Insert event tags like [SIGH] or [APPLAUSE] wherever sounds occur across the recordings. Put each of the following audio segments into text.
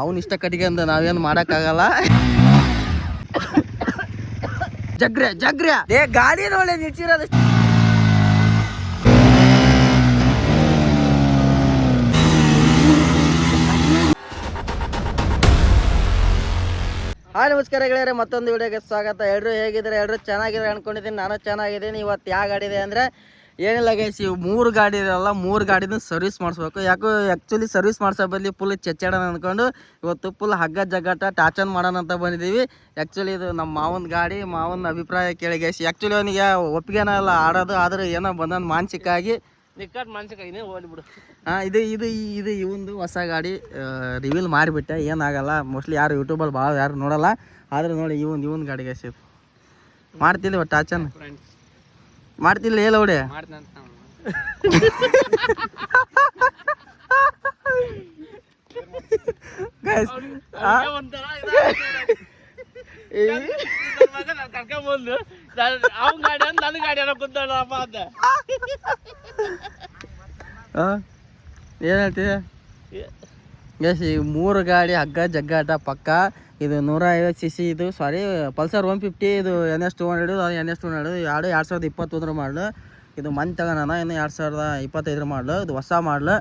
ಅವನ್ ಇಷ್ಟ ಕಟ್ಟಿಗೆ ಅಂದ ನಾವೇನ್ ಮಾಡಕ್ಕಾಗಲ್ಲ. ಜಗ್ರೆ ಜಗ್ರೆ. ಏ ಗಾಡಿ ನೋಡಿ ನಿಲ್ಸಿರೋದು ಹಾಯ್ ನಮಸ್ಕಾರ ಗೆಳೆಯರೇ ಮತ್ತೊಂದು ವಿಡಿಯೋಗೆ ಸ್ವಾಗತ. ಎಲ್ಲರೂ ಹೇಗಿದ್ರೆ ಎಲ್ಲರೂ ಚೆನ್ನಾಗಿದ್ರೆ ಅನ್ಕೊಂಡಿದ್ದೀನಿ. ನಾನು ಚೆನ್ನಾಗಿದ್ದೀನಿ. ಇವತ್ತು ಯಾವ ಗಾಡಿದೆ ಅಂದರೆ ಏನಿಲ್ಲ ಗೈಸ್ ಇವು ಮೂರು ಗಾಡಿ ಇರಲ್ಲ ಮೂರು ಗಾಡಿನ ಸರ್ವಿಸ್ ಮಾಡಿಸ್ಬೇಕು. ಯಾಕೋ ಆ್ಯಕ್ಚುಲಿ ಸರ್ವಿಸ್ ಮಾಡ್ಸೋ ಬದಲಿ ಫುಲ್ ಚೆಚ್ಚಾಡೋಣ ಅಂದ್ಕೊಂಡು ಇವತ್ತು ಫುಲ್ ಹಗ್ಗ ಜಗ್ಗಾಟ ಟಾಚನ್ ಮಾಡೋಣ ಅಂತ ಬಂದಿದ್ದೀವಿ. ಆ್ಯಕ್ಚುಲಿ ಇದು ನಮ್ಮ ಮಾವನ ಗಾಡಿ ಮಾವನ ಅಭಿಪ್ರಾಯ ಕೇಳಿ ಗೈಸ್ ಆ್ಯಕ್ಚುಲಿ ಅವನಿಗೆ ಒಪ್ಪಿಗೆನ ಎಲ್ಲ ಆಡೋದು ಆದ್ರೆ ಏನೋ ಬಂದಂದು ಮಾನಸಿಕ ಆಗಿ ಆ, ಇದು ಇದು ಇದು ಇವೊಂದು ಹೊಸ ಗಾಡಿ ರಿವೀಲ್ ಮಾಡಿಬಿಟ್ಟೆ ಏನಾಗಲ್ಲ. ಮೋಸ್ಟ್ಲಿ ಯಾರು ಯೂಟ್ಯೂಬಲ್ಲಿ ಭಾಳ ಯಾರು ನೋಡಲ್ಲ. ಆದ್ರೆ ನೋಡಿ ಇವೊಂದು ಇವೊಂದು ಗಾಡಿ ಗೈಸ್ ಮಾಡ್ತಿದ್ದೀವಿ ಟಾಚನ್ ಫ್ರೆಂಡ್ಸ್ ಮಾಡ್ತಿಲ್ಲ ಹೇಳ ಹೇಳ್ತೀಯ ಅಂತ ಏನು ಈ ಮೂರು ಗಾಡಿ ಹಗ್ಗ ಜಗ್ಗಾಟ ಪಕ್ಕ. ಇದು ನೂರ ಐವತ್ತು ಸಿ ಸಿ ಇದು ಸಾರಿ ಪಲ್ಸರ್ ಒನ್ ಫಿಫ್ಟಿ ಇದು ಎನ್ ಎಸ್ ಟು ಹಂಡ್ರೆಡು ಅದು ಎನ್ ಎಸ್ ಟು ಹಂಡ್ರೆಡು ಎರಡು ಎರಡು ಸಾವಿರದ ಇಪ್ಪತ್ತೊಂದರ ಮಾಡಲು. ಇದು ಮಂತ್ ತಗೋಣ ಇನ್ನು ಎರಡು ಸಾವಿರದ ಇಪ್ಪತ್ತೈದರ ಮಾಡಲು. ಇದು ಹೊಸ ಮಾಡಲು.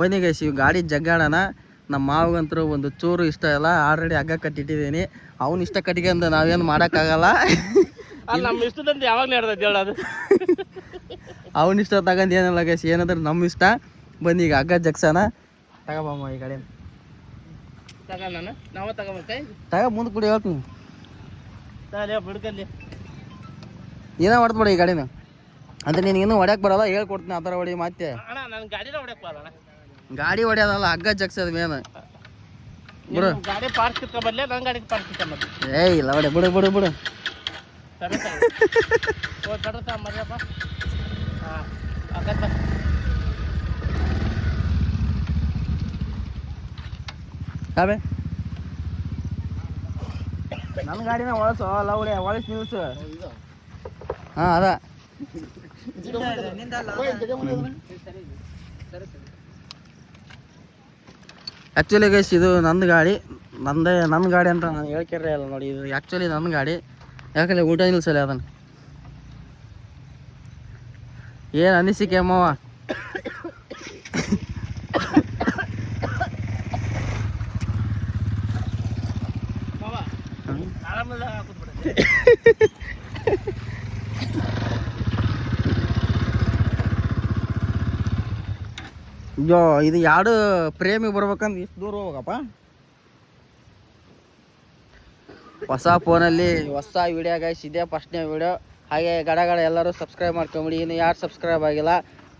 ಬನ್ನಿ ಗೈಸ್ ಈ ಗಾಡಿ ಜಗ್ಗಾಡೋಣ. ನಮ್ಮ ಮಾವಗಂತರು ಒಂದು ಚೂರು ಇಷ್ಟ ಇಲ್ಲ. ಆಲ್ರೆಡಿ ಹಗ್ಗ ಕಟ್ಟಿಟ್ಟಿದ್ದೀನಿ. ಅವ್ನು ಇಷ್ಟ ಕಟ್ಟಿಗೆ ಅಂತ ನಾವೇನು ಮಾಡೋಕ್ಕಾಗಲ್ಲ. ನಮ್ಮ ಇಷ್ಟದಂತ ಯಾವಾಗ ನಡೆದೈತೆ ಹೇಳೋದು [LAUGHS] ಅವ್ನ ಇಷ್ಟ ತಗೊಂಡು ಏನಿಲ್ಲ ಗೈಸ್ ಏನಂದ್ರೆ ನಮ್ಮ ಇಷ್ಟ. ಬನ್ನಿ ಈಗ ಹಗ್ಗ ಜಗ್ಸೋಣ. ತಗೋಬಮ್ಮ ಈ ಗಾಡಿ ತಗ ನಾನು. ನಾವ ತಗೋಬೇಕೈ? ತಗ ಮುಂದೆ ಕೂಡಿ ಹೇಳ್ತೀನಿ. ತಗಲೇ ಬಿಡ್ಕಲ್ಲಿ ಏನೋ ಹೊಡ್ದ್ಬಿಡ ಈ ಗಾಡಿನ. ಅಂದ್ರೆ ನಿನಗೇನು ಹೊಡ್ಯಕ್ಕೆ ಬರಲ್ಲ ಹೇಳ್ಕೊಡ್ತೀನಿ ಆ ಥರ ಹೊಡಿ ಮತ್ತೆ ಅಣ್ಣ ನನ್ನ ಗಾಡಿನ ಹೊಡ್ಯಕ್ ಬರಲ್ಲ ಗಾಡಿ ಹೊಡ್ಯೋದಲ್ಲ ಹಗ್ಗ ಜಗ್ಸೋದು ಮೇನ್. ಬಿಡು. ಗಾಡಿ ಪಾರ್ಕ್ ಕಿತ್ಕೊಂಬರ್ಲೆ ನನ್ನ ಗಾಡಿ ಪಾರ್ಕ್ ಕಿತ್ಕೊಂಬರ್ಲಿ ಏ ಇಲ್ಲ ಹೊಡೆ ಬಿಡು ಬಿಡು ಬಿಡು. ಸರಿ ಓ ಕಡ್ರತ ಮರ್ಯಪ್ಪ ಹಾಂ ಆಗತ್ತ ಯಾವೆ ನನ್ನ ಗಾಡಿನ ಒಳಸು ಹೊಡೆ ಒಳಸ್ ನಿಲ್ಸು. ಹಾಂ, ಅದ. ಆ್ಯಕ್ಚುಲಿ ಗೈಸ್ ಇದು ನನ್ನ ಗಾಡಿ. ನಂದೇ ನನ್ನ ಗಾಡಿ ಅಂತ ನಾನು ಹೇಳ್ಕಿರೇ ಅಲ್ಲ ನೋಡಿ, ಇದು ಆ್ಯಕ್ಚುಲಿ ನನ್ನ ಗಾಡಿ. ಯಾಕಂದ್ರೆ ಊಟ ನಿಲ್ಸಲ್ಲ ಅದನ್ನ. ಏನು ಅನಿಸಿಕೆ ಅಮ್ಮವ ಮಾವ ಆರಾಮಲ್ಲ ಕೂತ್ಬಿಡ ಅಯ್ಯೋ ಇದು ಎರಡು ಪ್ರೇಮಿ ಬರ್ಬೇಕಂದ್ರೆ ಇಷ್ಟು ದೂರ ಹೋಗಪ್ಪ ಹೊಸ ಫೋನಲ್ಲಿ ಹೊಸ ವಿಡಿಯೋ ಗೈಸ್ ಇದೇ ಫಸ್ಟ್ನೇ ವಿಡಿಯೋ ಹಾಗೆ ಗಡ ಗಡ ಎಲ್ಲರೂ ಸಬ್ಸ್ಕ್ರೈಬ್ ಮಾಡ್ಕೊಂಬಿಡಿ. ಇನ್ನು ಯಾರು ಸಬ್ಸ್ಕ್ರೈಬ್ ಆಗಿಲ್ಲ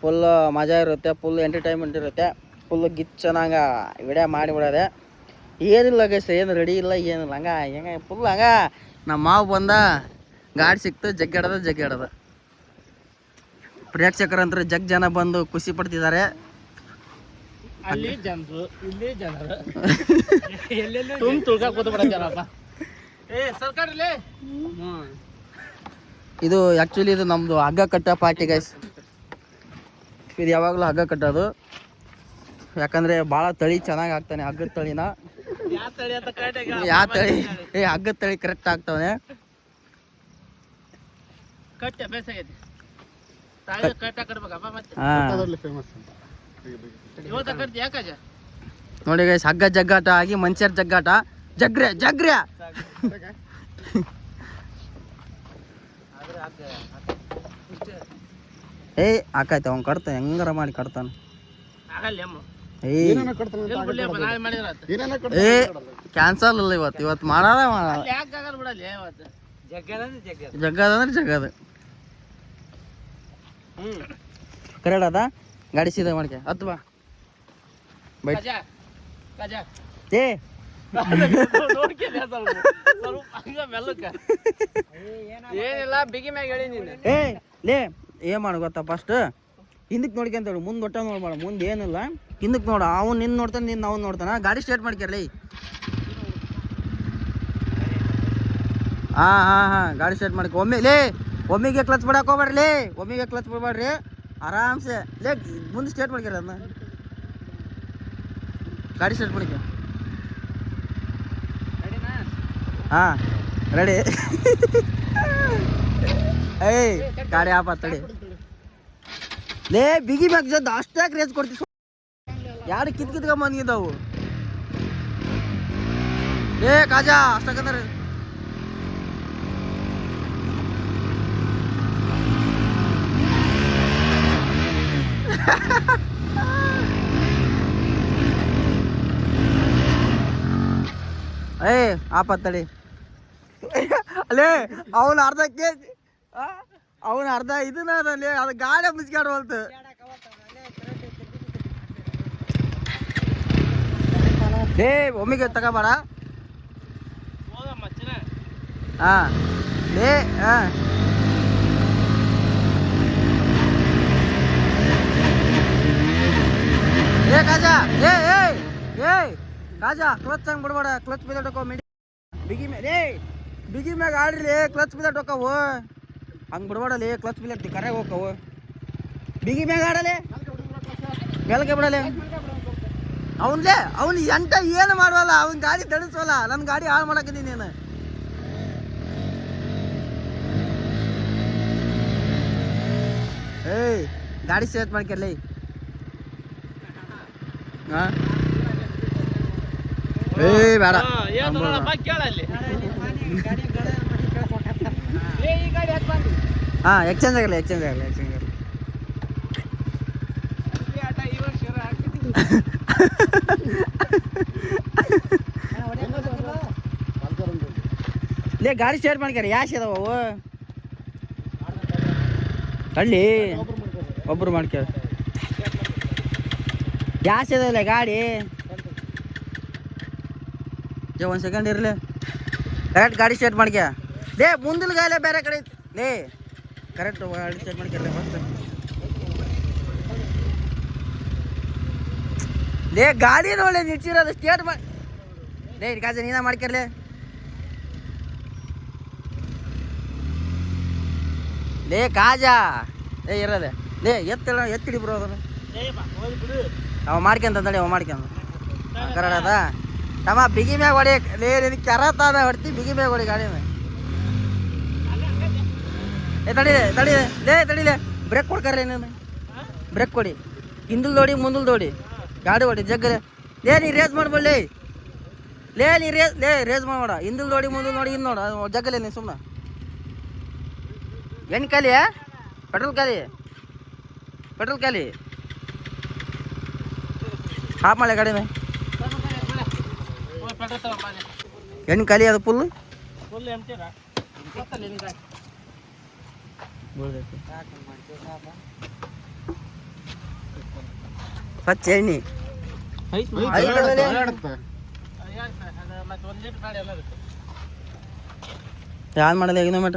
ಫುಲ್ ಮಜಾ ಇರುತ್ತೆ ಫುಲ್ ಎಂಟರ್ಟೈನ್ಮೆಂಟ್ ಇರುತ್ತೆ ಫುಲ್ ಗಿಚ್ ಚೆನ್ನಾಗ ವಿಡಿಯೋ ಮಾಡಿಬಿಡೋದೆ. ಏನಿಲ್ಲ ಗೈಸ್ ಏನು ರೆಡಿ ಇಲ್ಲ, ಏನಿಲ್ಲ. ಹಂಗ, ಹೆಂಗ ಫುಲ್ ಹಂಗ. ನಮ್ಮ ಮಾವು ಬಂದ, ಗಾಡಿ ಸಿಕ್ತು, ಜಗ್ಗಾಡದ ಜಗ್ಗಾಡದ. ಪ್ರೇಕ್ಷಕರಂದ್ರೆ ಜಗ್ ಜನ ಬಂದು ಖುಷಿ ಪಡ್ತಿದ್ದಾರೆ. ಅಲ್ಲಿ ಜನರು ಇಲ್ಲಿ ಜನರು. [LAUGHS] ಎಲ್ಲೆಲ್ಲೂ ತುಂಬ ತುಳ್ಕ ಜನಪ್ಪ. ಏ ಸರ್ಕಾರಲ್ಲೇ ಹ್ಞೂ ಇದು ಆ್ಯಕ್ಚುಲಿ ಇದು ನಮ್ಮದು ಹಗ್ಗ ಕಟ್ಟ ಪಾರ್ಟಿ ಗೈಸ್ ಇದು ಯಾವಾಗಲೂ ಹಗ್ಗ ಕಟ್ಟೋದು. ಯಾಕಂದರೆ ಭಾಳ ತಳಿ ಚೆನ್ನಾಗಿ ಆಗ್ತಾನೆ ಹಗ್ಗದ ತಳಿನ. ಯಾವ ತಳಿ ಅಂತ ಏ ಹಗ್ಗದ ತಳಿ ಕರೆಕ್ಟ್ ಆಗ್ತಾವೆ ಕಟ್ಟ ಬೇಸಾಗೈತಿ ತಾಳಿ ಕಟ್ಟ ಕಟ್ಬೇಕಪ್ಪ ಮತ್ತೆ? ಹಾಂ. ಫೇಮಸ್ ಯಾಕಾಜ ನೋಡಿ ಗೈಸ್ ಹಗ್ಗ ಜಗ್ಗಾಟ ಆಗಿ ಮನುಷ್ಯರ ಜಗ್ಗಾಟ. ಜಗ್ರೆ ಜಗ್ರೆ! ಏ ಆಕಾಯ್ತು ಅವ್ನು ಕಡ್ತ ಹೆಂಗಾರ ಮಾಡಿ ಕಡ್ತಾನ. ಏ. ಕ್ಯಾನ್ಸಲ್ ಅಲ್ಲ ಇವತ್ತು ಇವತ್ತು ಮಾಡಾರ ಜಗ್ಗದ ಜಗ್ಗದ. ಅಂದ್ರೆ ಜಗ್ಗದ. ಹ್ಞೂ ಕರೆಕ್ಟ್ ಅದ ಗಾಡಿ ಸೀದ ಮಾಡ್ಕೆ. ಹತ್ತು ಬಾ. ಬೈಟ್ ಏ. ಏನಿಲ್ಲ ಬಿಗಿ ಮ್ಯಾಗ ಹೇಳಿ ನೀನು. ಏ ಲೇ ಏನ್ ಮಾಡು ಗೊತ್ತಾ ಫಸ್ಟ್ ಹಿಂದಕ್ಕೆ ನೋಡ್ಕೊಂತೇಳು ಮುಂದೆ ಒಟ್ಟ ನೋಡ್ಬೇಡ ಮುಂದೆ ಏನಿಲ್ಲ. ಹಿಂದಕ್ಕೆ ನೋಡು. ಅವ್ನು ನಿನ್ನ ನೋಡ್ತಾನೆ ನಿನ್ನ ಅವ್ನು ನೋಡ್ತಾನ. ಗಾಡಿ ಸ್ಟಾರ್ಟ್ ಮಾಡ್ಕ್ಯಾರಲೇ ಹಾಂ ಹಾಂ ಹಾಂ ಗಾಡಿ ಸ್ಟಾರ್ಟ್ ಮಾಡ್ಕೊ. ಒಮ್ಮೆ ಲೇ ಒಮ್ಮಿಗೆ ಕ್ಲಚ್ ಬಿಡಕ್ಕೆ ಹೋಗ್ಬೇಡ್ರಿ ಒಮ್ಮಿಗೆ ಒಮ್ಮೆಗೆ ಕ್ಲಚ್ ಬಿಡ್ಬೇಡ್ರಿ. ಆರಾಮ್ಸೆ. ಲೇ, ಮುಂದೆ ಸ್ಟೇಟ್ ಮಾಡ್ಕ್ಯಾರ ಅದನ್ನ. ಗಾಡಿ ಸ್ಟಾರ್ಟ್ ಮಾಡಿಕ ಹಾಂ, ರೆಡಿ. [LAUGHS] ಏಯ್, ಗಾಡಿ ಆಪ ತಡಿ. ಲೇ, ಬಿಗಿ ಬ್ಯಾಗ್ ಜೊತೆ ಅಷ್ಟಾಗಿ ರೇಸ್ ಕೊಡ್ತೀವಿ ಯಾರು ಕಿತ್ ಕಿತ್ಕೊಂಬಂದಿದ್ದಾವು ಏ ಕಾಜಾ ಅಷ್ಟಾಗಂದ್ರೆ ಏ ಆಪ ತಡಿ ಅಲ್ಲೇ ಅವನು ಅರ್ಧ ಕೆ ಅವನು ಅರ್ಧ ಇದನ್ನ ಅದಲ್ಲಿ ಅದು ಗಾಡಿ ಮುಚ್ಕಾಡ್ವಲ್ತು ಏ ಒಮ್ಮಿಗೆ ತಗೋಬೇಡ ಹೋಗಮ್ಮ ಚಿನ್ನ ಹಾ ಏ ಹಾ ಏ, ಕಾಜಾ! ಏ ಏ ಏ! ಕಾಜಾ, ಕ್ಲಚ್ ಹಂಗ್ ಬಿಡ್ಬೇಡ, ಕ್ಲಚ್ ಬಿದ್ದಕ್ಕೋ ಮಿಡಿ. ಬಿಗಿ ಮ್ಯಾಗ ಏ ಬಿಗಿ ಮ್ಯಾಗ ಆಡ್ರಿ ಕ್ಲಚ್ ಬಿದ್ದಕ್ಕವು ಹಂಗ್ ಬಿಡ್ಬೇಡಲಿ ಕ್ಲಚ್ ಬಿದ್ದಾಡ್ತಿ ಕರೆ ಹೋಗವು ಬಿಗಿ ಮ್ಯಾಗ ಆಡಲೆ ಬೆಳಗ್ಗೆ ಬಿಡಲೆ ಅವನ್ಲೇ ಅವ್ನು ಎಂಟ ಏನು ಮಾಡುವಲ್ಲ, ಅವನ್ ಗಾಡಿ ತಡಿಸವಲ್ಲ ನನ್ನ ಗಾಡಿ ಹಾಳು ಮಾಡಕಿದ್ದೀನಿ ನೀನು. ಏಯ್, ಗಾಡಿ ಸೇತ್ ಮಾಡ್ಕರ್ಲಿ ಹಾ? ಏಯ್ ಬೇಡ. ಹಾ, ಏ ಎಕ್ಸ್ಚೇಂಜ್ ಆಗಲ್ಲ ಎಕ್ಸ್ಚೇಂಜ್ ಆಗಲ್ಲ ಎಕ್ಸ್ಚೇಂಜ್ ಆಗಲ್ಲ. ಲೇ ಗಾಡಿ ಶೇರ್ ಮಾಡ್ಕ್ಯಾರ ಯಾಶ್ ಅದಾವ? ಅವು ಹಳ್ಳಿ ಒಬ್ರು ಮಾಡ್ಕ್ಯಾರ ಯಾಸ್ ಅದಾವಲ್ಲ ಗಾಡಿ ಜೇ ಒಂದು ಸೆಕೆಂಡ್ ಇರಲಿ ಕರೆಕ್ಟ್ ಗಾಡಿ ಸ್ಟಾರ್ಟ್ ಮಾಡ್ಕ್ಯ ಲೇ ಮುಂದಿನ ಗಾಲೆ ಬೇರೆ ಕಡೆ ಐತಿ. ಲೇ ಕರೆಕ್ಟ್ ಗಾಡಿ ಸ್ಟಾರ್ಟ್ ಮಾಡ್ಕ್ಯಾರ ಫಸ್ಟ್ ಲೇ ಗಾಡಿ ನೋಡಿ ನಿಲ್ಸಿರೋದು ಸ್ಟೇಟ್ ಮಾಡಿ ಲೇ ಕಾಜ ನೀನ ಮಾಡ್ಕ್ಯಾರ್ಲೆ ಲೇ ಕಾಜಾ. ಲೇ ಇರೋದೆ ಲೇ ಎತ್ತಳ ಎತ್ತಿಡಿ ಬ್ರೋ ಅದನ್ನು. ಏ ಬಾ, ಹೋಗ್ಲಿ ಬಿಡು. ಅವ ಮಾಡ್ಕೊಂತ ಅಂತೇಳಿ ಅವ ಮಾಡ್ಕೊಂತ ಕರಡದ ತಮ್ಮ ಬಿಗಿ ಮ್ಯಾಗ ಹೊಡಿ, ಲೇ, ನಿನ್ ಕೆರತ ಅದ ಹೊಡ್ತಿ ಬಿಗಿ ಮ್ಯಾಗ ಹೊಡಿ ಗಾಡಿನ ಏ ತಡಿ ತಡಿ ಲೇ, ತಡಿಲೆ. ಬ್ರೇಕ್ ಕೊಡ್ಕರ್ಲೆ ನೀನು ಬ್ರೇಕ್ ಕೊಡಿ. ಹಿಂದಲ್ ದೋಡಿ, ಮುಂದಲ್ ದೋಡಿ. ಗಾಡಿ ಹೊಡಿ ಜಗ್ಗರೆ ಲೇ. ನೀ ರೇಸ್ ಮಾಡ್ಬೇಡಿ ಲೇ, ನೀ ರೇಸ್ ಲೇ ರೇಸ್ ಮಾಡ್ಬೋಡ ಹಿಂದಲ್ ದೋಡಿ, ಮುಂದಲ್ ನೋಡಿ ಹಿಂದ್ ನೋಡ. ಜಗ್ಗಲೆ ನೀ ಸುಮ್ಮನೆ ಎಣ್ಣೆ ಖಾಲಿ ಪೆಟ್ರೋಲ್ ಖಾಲಿ? ಪೆಟ್ರೋಲ್ ಖಾಲಿ? ಆಫ್ ಮಾಡಿ ಗಾಡಿನ ಹೋಗ್ ಪೆಟ್ರೋಲ್ ತಗೊಂಡ್ ಬಾ ಅಲ್ಲಿ. ಎಣ್ಣೆ ಖಾಲಿ ಅದು ಫುಲ್ ಫುಲ್ ಎಂಟಿರಾ? ಗೊತ್ತಲ್ಲ ನಿನ್ ಗಾಡಿ. ಸ್ವಚ್ಛ ಎಣ್ಣೆ ಐದು ಐದು ಕಡೆಯಲ್ಲಿ? ಅದು ಯಾಕೆ ಸರ್? ಅದು ಮತ್ತೆ ಒಂದ್ ಲೀಟರ್ ಗಾಡಿ ಎಲ್ಲ ಇರುತ್ತೆ. ಯಾವ್ದು ಮಾಡಲ್ಲ ಈಗ ಮಟ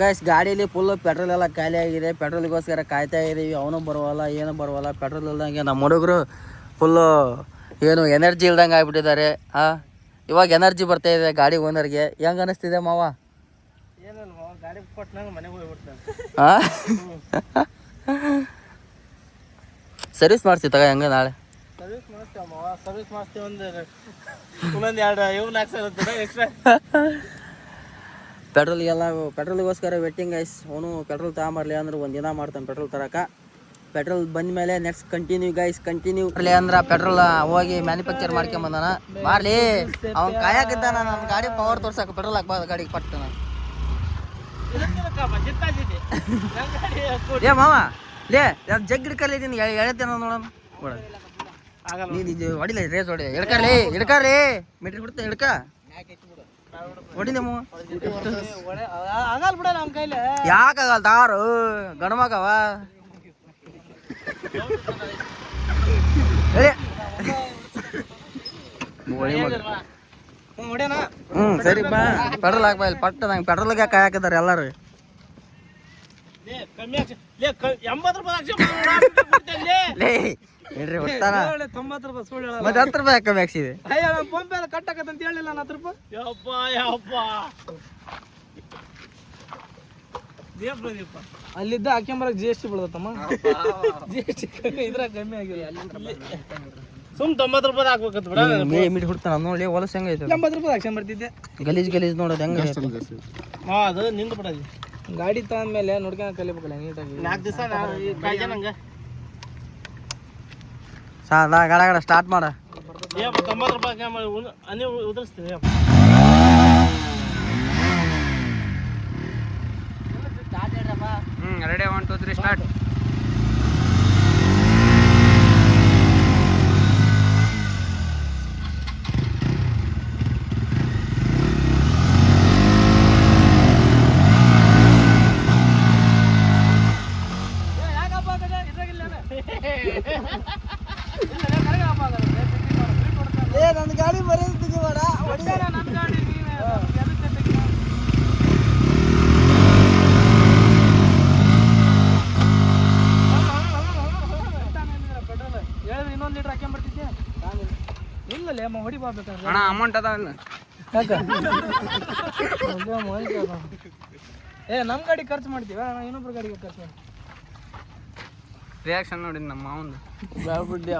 ಗೈಸ್ ಗಾಡಿಯಲ್ಲಿ ಫುಲ್ ಪೆಟ್ರೋಲ್ ಎಲ್ಲ ಖಾಲಿ ಆಗಿದೆ. ಪೆಟ್ರೋಲ್ಗೋಸ್ಕರ ಕಾಯ್ತಾ ಇದೀವಿ. ಅವನು ಬರುವಲ್ಲ ಏನು ಬರುವಲ್ಲ. ಪೆಟ್ರೋಲ್ ಇಲ್ದಂಗೆ ನಮ್ಮ ಹುಡುಗರು ಫುಲ್ಲು ಏನು ಎನರ್ಜಿ ಇಲ್ದಂಗೆ ಆಗ್ಬಿಟ್ಟಿದ್ದಾರೆ. ಹಾಂ ಇವಾಗ ಎನರ್ಜಿ ಬರ್ತಾ ಇದೆ ಗಾಡಿ ಓನರ್ಗೆ ಹೆಂಗೆ ಅನಿಸ್ತಿದೆ ಮಾವ? ಹಾಂ ಸರ್ವಿಸ್ ಮಾಡ್ತೀವಿ ತಗ ಹೆಂಗೆ ನಾಳೆ. ಸರ್ವಿಸ್ ಸರ್ವಿಸ್ ಮಾಡಿಸ್ತೇವೆ ಎಲ್ಲ ಪೆಟ್ರೋಲ್ಗೋಸ್ಕರ ವೆಟ್ಟಿಂಗ್ ಗೈಸ್ ಅವನು ಪೆಟ್ರೋಲ್ ತಗೊಂಬರ್ಲಿ ಅಂದ್ರೆ ಒಂದು ದಿನ ಮಾಡ್ತಾನೆ ಪೆಟ್ರೋಲ್ ತರಕ. ಪೆಟ್ರೋಲ್ ಬಂದ ಮೇಲೆ ನೆಕ್ಸ್ಟ್ ಕಂಟಿನ್ಯೂ ಗೈಸ್ ಕಂಟಿನ್ಯೂ ಬರ್ಲಿ ಅಂದ್ರೆ ಪೆಟ್ರೋಲ್ ಹೋಗಿ ಮ್ಯಾನುಫ್ಯಾಕ್ಚರ್ ಮಾಡ್ಕೊಂಬಂದಾನ. ಮಾಡ್ಲಿ. ಅವ್ನು ಕಾಯಕಿದ್ದಾನ ನನ್ನ ಗಾಡಿ ಪವರ್ ತೋರ್ಸಕ್ಕೆ ಪೆಟ್ರೋಲ್ ಹಾಕ್ಬಾರ್ದು ಗಾಡಿಗೆ ಪಟ್ಟು ನಾನು. ಜಿತ್ತಾಜಿದ್ದೆ ನನ್ನ ಗಾಡಿ ಸ್ಕೂಟಿ ಏ ಮಾವ ಲೇ ನಾನು ಜಗ್ ಹಿಡ್ಕರ್ಲಿ ನೀನು ಎಳೆತೇನ ನೋಡೋಣ ನೋಡ. ನೀನು ಇದು ಹೊಡಿಲ್ಲ ರೇಸ್ ಹೊಡಿ. ಹಿಡ್ಕರ್ಲಿ ಹಿಡ್ಕರ್ಲಿ. ಮೆಟ್ರಿ ಬಿಡ್ತೇನೆ ಹಿಡ್ಕ. ಹೊಡಿದೆ ಮಾವ ಆಗಲ್ಲ ಬಿಡ ನಮ್ಮ ಕೈಲಿ ಯಾಕಾಗಲ್ಲ ದಾರು ಗಣಮಗವ ಹೇಳಿ ಗೋಳಿ ಮಗ. ಹೊಡ್ಯಾನ ಹ್ಮ್ ಸರಿಪ್ಪ ಪೆಟ್ರೋಲ್ ಹಾಕ್ಬಾ ಇಲ್ಲಿ ಪಟ್ಟ ನಂಗೆ ಪೆಟ್ರೋಲ್ಗೆ ಕಾಯ್ ಹಾಕಿದಾರೆ ಎಲ್ಲರೂ ಲೇ ಕಮ್ಮಿ ಹಾಕ್ಸಿ ಲೇ ಕ- ಎಂಬತ್ತು ರೂಪಾಯಿ ಹಾಕ್ಸಿ ಲೇ ಹೇಳ್ರಿ ಹೊತ್ತಾನ ತೊಂಬತ್ತು ರೂಪಾಯಿ ಸುಳ್ಳು ಹೇಳಲ್ಲ. ಮತ್ತೆ ಹತ್ತು ರೂಪಾಯಿ ಕಮ್ಮಿ ಹಾಕ್ಸಿದೆ? ಅಯ್ಯ ನಮ್ಮ ಫೋನ್ ಪೇ ಕಟ್ಟಕತ್ತಂತ ಹೇಳಿಲ್ಲ ನಾನು ಹತ್ತು ರೂಪಾಯಿ. ಯಪ್ಪ ಯಪ್ಪ. ಅಲ್ಲಿದ್ದ ಹಾಕ್ಯಂಬರಕ್ ಜಿ ಎಸ್ ಟಿ ಬೀಳ್ದತ್ತಮ್ಮ. ಜಿ ಎಸ್ ಟಿ ಕಮ್ಮಿ ಆಗಿದೆ ಕಮ್ಮಿ ಆಗಿಲ್ಲ. ಸುಮ್ ತೊಂಬತ್ತು ರೂಪಾಯಿ ಹಾಕ್ಬೇಕಂತ ಬಿಡ. ಮೀಡಿ ಮೀಡಿ ಹುಡ್ತಾನ. ನೋಡಿ ಹೊಲಸ್ ಹೆಂಗ ಐತೆ ಎಂಬತ್ತು ರೂಪಾಯಿ ಹಾಕ್ಸ್ಕೊಂಬರ್ತಿದ್ದೆ ಗಲೀಜ್ ಗಲೀಜ್ ನೋಡೋದು ಹೆಂಗ ಹಾ ಅದು ನಿಂದು ಬಿಡೋದು. ಗಾಡಿ ತಂದ್ಮೇಲೆ ನೋಡ್ಕೊಂಡು ಕಲಿಬೇಕಲ್ಲ ನೀಟಾಗಿ. ನಾಲ್ಕು ದಿವಸ ಕಾಯ್ಜ ನಂಗೆ. ಸಾದಾ ಗಡಗಡ ಗಡ ಸ್ಟಾರ್ಟ್ ಮಾಡ. ತೊಂಬತ್ತು ರೂಪಾಯಿ ಅನಿ ಉದುರಿಸ್ತೀನಿ ಹ್ಞೂ ready one two three start ಏ ನನ್ನ ಗಾಡಿ ಬರೋದು ತೆಗಿಬೇಡ ಇನ್ನೊಂದು ಲೀಟರ್ ಹಾಕ್ಕೊಂಬರ್ತಿದ್ದೆ ಇಲ್ಲಲ್ಲೇ ಅಮ್ಮ ಹೊಡಿ ಅಣ್ಣ ಅಮೌಂಟ್ ಅದಾವಲ್ಲ ಏ ನಮ್ಮ ಗಾಡಿ ಖರ್ಚು ಮಾಡ್ತೀವ? ಇನ್ನೊಬ್ರ ಗಾಡಿಗೆ ಖರ್ಚು ಮಾಡಿ ರಿಯಾಕ್ಷನ್ ನೋಡಿ ನಮ್ಮ ಮಾವಂದು. ಬ್ಯಾಡ್ಬಿಡ್ಲಿ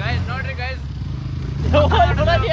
ಗೈಸ್ ನೋಡ್ರಿ ಗೈಸ್ ಹಗ್ಗ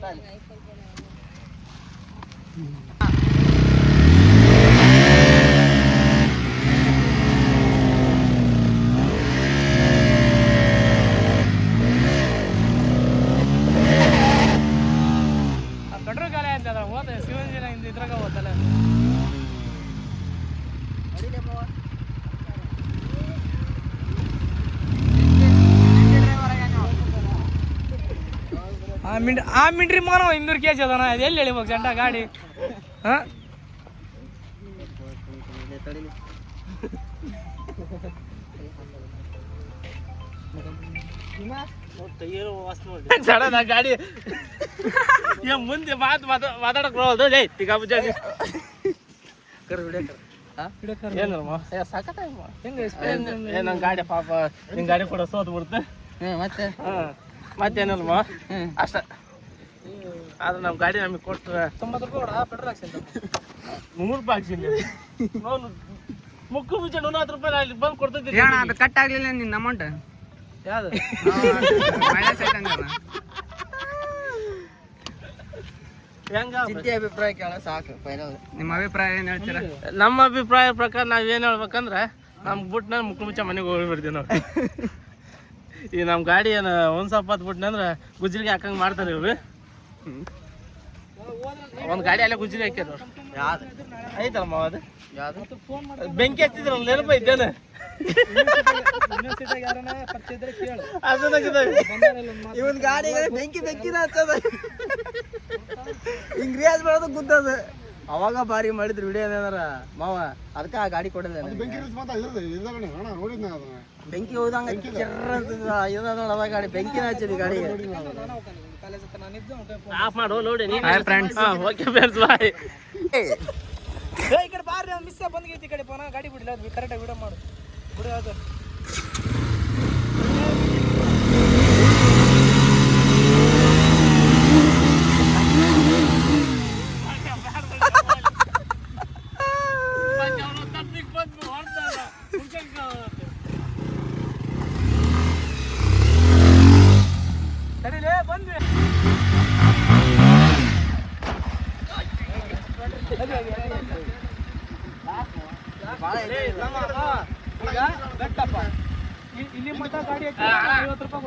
何嗯？ಆ ಮಿಂಡ್ ಆ ಮಿಂಡ್ರಿ ಮಗನ ಇನ್ನೂರು ಕೆ ಜಿ ಅದಾನ. ಅದು ಎಲ್ಲಿ ಎಳಿಬೇಕು ಜಂಟ ಗಾಡಿ? ಹಾಂ? [LAUGHS] ಸಡನ್ ಗಾಡಿ. ಏ ಮುಂದೆ ಮಾತು ಮಾತಾ ಮಾತಾಡಕ್ ಬರೋದು ಜೈ ಈಗ ಬುಜ್ಜಾಗಿ ಏನಮ್ಮ ಏ ಸಾಕತ್ತಾಯಮ್ಮ ಹೆಂಗೆ ಏ ನನ್ನ ಗಾಡಿ ಪಾಪ ನಿನ್ ಗಾಡಿ ಕೂಡ ಸೋತ್ ಬಿಡುತ್ತೆ ಮತ್ತೆ? ಹಾಂ ಮತ್ತೇನಲ್ಲಮ್ಮ ಅಷ್ಟ. ಆದ್ರೆ ನಮ್ಮ ಗಾಡಿ ನಮಗೆ ಕೊಟ್ಟರೆ ತೊಂಬತ್ತು ರೂಪಾಯಿ ಪೆಟ್ರೋಲ್ ಹಾಕ್ಸಿಲ್ಲ ನೂರು ರೂಪಾಯಿ ಹಾಕ್ಸಿಲ್ಲ ಅವನು ಮುಕ್ಕು ಮುಂಚೆ ನೂರ ಹತ್ತು ರೂಪಾಯಿ ಅಲ್ಲಿ ಬಂದು ಕೊಡ್ತೈತಿ ಅಣ್ಣ ಅದು ಕಟ್ ಆಗ್ಲಿಲ್ಲ ನಿನ್ನ ಅಮೌಂಟ್ ಯಾವ್ದು? ಹೆಂಗ ಅಭಿಪ್ರಾಯ ಕೇಳ ಸಾಕು ಫೈನಲ್ ನಿಮ್ಮ ಅಭಿಪ್ರಾಯ ಏನು ಹೇಳ್ತೀರಾ? ನಮ್ಮ ಅಭಿಪ್ರಾಯ ಪ್ರಕಾರ ನಾವ್ ಏನ್ ಹೇಳ್ಬೇಕಂದ್ರೆ ನಮ್ ಬಿಟ್ಟು ನಾನು ಮುಕ್ಳು ಮುಚ್ಚ ಮನೆಗೆ ಹೋಗ್ಬಿಡ್ತೀವಿ ನಾವು. ಈ ನಮ್ಮ ಗಾಡಿ ಏನು ಒಂದು ಸ್ವಲ್ಪ ಹತ್ ಬಿಟ್ನಂದ್ರೆ ಗುಜ್ರಿಗೆ ಹಾಕಂಗ್ ಮಾಡ್ತಾರೆ ಇವ್ರು. ಒಂದು ಗಾಡಿ ಅಲ್ಲೇ ಗುಜ್ರಿ ಹಾಕ್ಯಾರ ಅವ್ರು. ಯಾವ್ದು ಐತಲ್ಲಮ್ಮ ಅದು? ಯಾವ್ದು? ಬೆಂಕಿ ಹಚ್ಚಿದ್ರಲ್ಲ ನೆನಪ ಇದ್ದೇನೆ ಇವನ್ ಗಾಡಿ ಬೆಂಕಿ ಬೆಂಕಿನ ಹಚ್ಚದ. ಹಿಂಗ್ ರಿಯಾಜ್ ಮಾಡೋದು ಗುದ್ದದ. ಅವಾಗ ಬಾರಿ ಮಾಡಿದ್ರು ವಿಡಿಯೋ ಏನಾರ ಮಾವ ಅದಕ್ಕೆ ಆ ಗಾಡಿ ಕೊಡಲ್ಲ ನನಗೆ. ಬೆಂಕಿ ಇರಿಸ್ ಮಾತ್ರ ಇದ್ರದ್ದು ಇದಾಗಣೆ ಅಣ್ಣ ನೋಡಿದ್ನ ಅದನ್ನ ಬೆಂಕಿ ಹೋದಂಗ ಇದ. ನೋಡದ ಗಾಡಿ ಬೆಂಕಿನ ಹಚ್ಚಿದ ಗಾಡಿಗೆ. ಆಫ್ ಮಾಡು ನೋಡಿ ನೀನು ಫ್ರೆಂಡ್ಸ್ ಹಾಂ ಓಕೆ ಫ್ರೆಂಡ್ಸ್ ಬಾಯ್ ಈ ಕಡೆ ಬಾರ್ರಿ ಮಿಸ್ ಬಂದ್ಗೈತಿ ಈ ಕಡೆ ಪೋನ ಗಾಡಿ ಬಿಡಿಲ್ಲ ಅದು ಕರೆಕ್ಟಾಗಿ ವಿಡಿಯೋ ಮಾಡು. ಬಿಡು ಇಲ್ಲಿ ಮಟ್ಟ ಗಾಡಿ ಐವತ್ತು ರೂಪಾಯಿ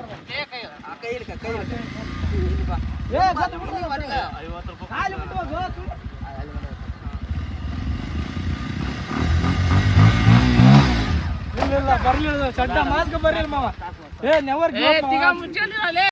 ಬರ್ಲಿಲ್ಲ ಸಡ್ಡ ಮಾಸ್ಕ್ ಬರ್ಲಿಲ್ಲ ಮಾವ. ಏ ನೆವರ್